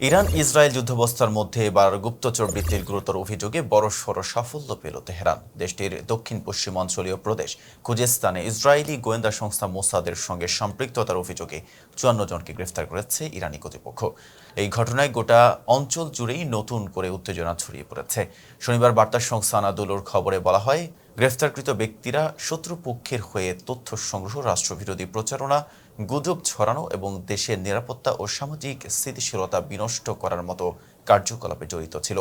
Iran Israel যুদ্ধাবস্থার মধ্যে এবার গুপ্তচর বৃত্তির গুরুতর অভিযোগে বড়সড় সাফল্য পেল তেহরান। দেশটির দক্ষিণ পশ্চিমাঞ্চলীয় প্রদেশ খুজেস্তানে ইসরায়েলি গোয়েন্দা সংস্থা মোসাদের সঙ্গে সম্পৃক্ততার অভিযোগে চুয়ান্ন জনকে গ্রেফতার করেছে ইরানি কর্তৃপক্ষ। এই ঘটনায় গোটা অঞ্চল জুড়েই নতুন করে উত্তেজনা ছড়িয়ে পড়েছে। শনিবার বার্তা সংস্থা আনাদুলোর খবরে বলা হয় গ্রেফতারকৃত ব্যক্তিরা শত্রুপক্ষের হয়ে তথ্য সংগ্রহ, রাষ্ট্রবিরোধী প্রচারণা, গুজব ছড়ানো এবং দেশের নিরাপত্তা ও সামাজিক স্থিতিশীলতা বিনষ্ট করার মতো কার্যকলাপে জড়িত ছিল।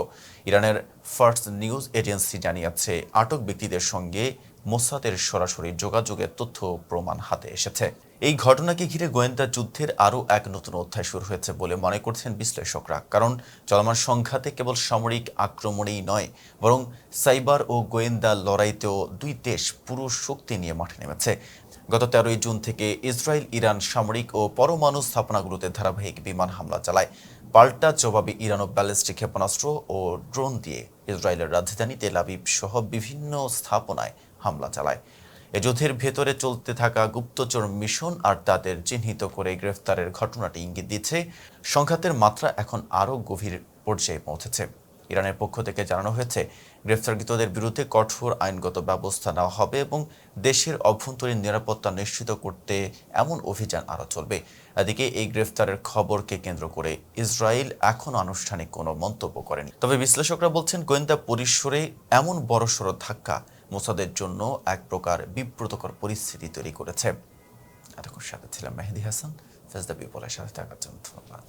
ইরানের ফার্স্ট নিউজ এজেন্সি জানিয়েছে, আটক ব্যক্তিদের সঙ্গে মোসাদের সরাসরি যোগাযোগের তথ্য প্রমাণ হাতে এসেছে। এই ঘটনাকে ঘিরে গোয়েন্দা যুদ্ধের আরও এক নতুন অধ্যায় শুরু হয়েছে বলে মনে করছেন বিশ্লেষকরা। কারণ চলমান সংঘাতে কেবল সামরিক আক্রমণেই নয়, বরং সাইবার ও গোয়েন্দা লড়াইতেও দুই দেশ পুরো শক্তি নিয়ে মাঠে নেমেছে। গত তেরোই জুন থেকে ইসরায়েল, ইরান সামরিক ও পরমাণু স্থাপনাগুলোতে ধারাবাহিক বিমান হামলা চালায়। পাল্টা জবাবে ইরান ও ব্যালিস্টিক ক্ষেপণাস্ত্র ও ড্রোন দিয়ে ইসরায়েলের রাজধানী তেল আবিব সহ বিভিন্ন স্থাপনায় হামলা চালায়। এ যুদ্ধের ভেতরে চলতে থাকা গুপ্তচর মিশন আর তাদের চিহ্নিত করে গ্রেফতারের ঘটনাটি ইঙ্গিত দিচ্ছে। সংঘাতের মাত্রা এখন আরও গভীর পর্যায়ে পৌঁছেছে। ইরানের পক্ষ থেকে জানানো হয়েছে, গ্রেফতারকৃতদের বিরুদ্ধে কঠোর আইনগত ব্যবস্থা নেওয়া হবে এবং দেশের অভ্যন্তরীণ নিরাপত্তা নিশ্চিত করতে এমন অভিযান আরও চলবে। এদিকে এই গ্রেফতারের খবরকে কেন্দ্র করে ইসরায়েল এখনও আনুষ্ঠানিক কোনো মন্তব্য করেনি। তবে বিশ্লেষকরা বলছেন, গোয়েন্দা পরিসরে এমন বড়সড় ধাক্কা মোসাদের জন্য এক প্রকার বিব্রতকর পরিস্থিতি তৈরি করেছে। এতক্ষণ সাথে ছিলাম মেহেদি হাসান। ফেজদা বিপলের সাথে থাকার জন্য ধন্যবাদ।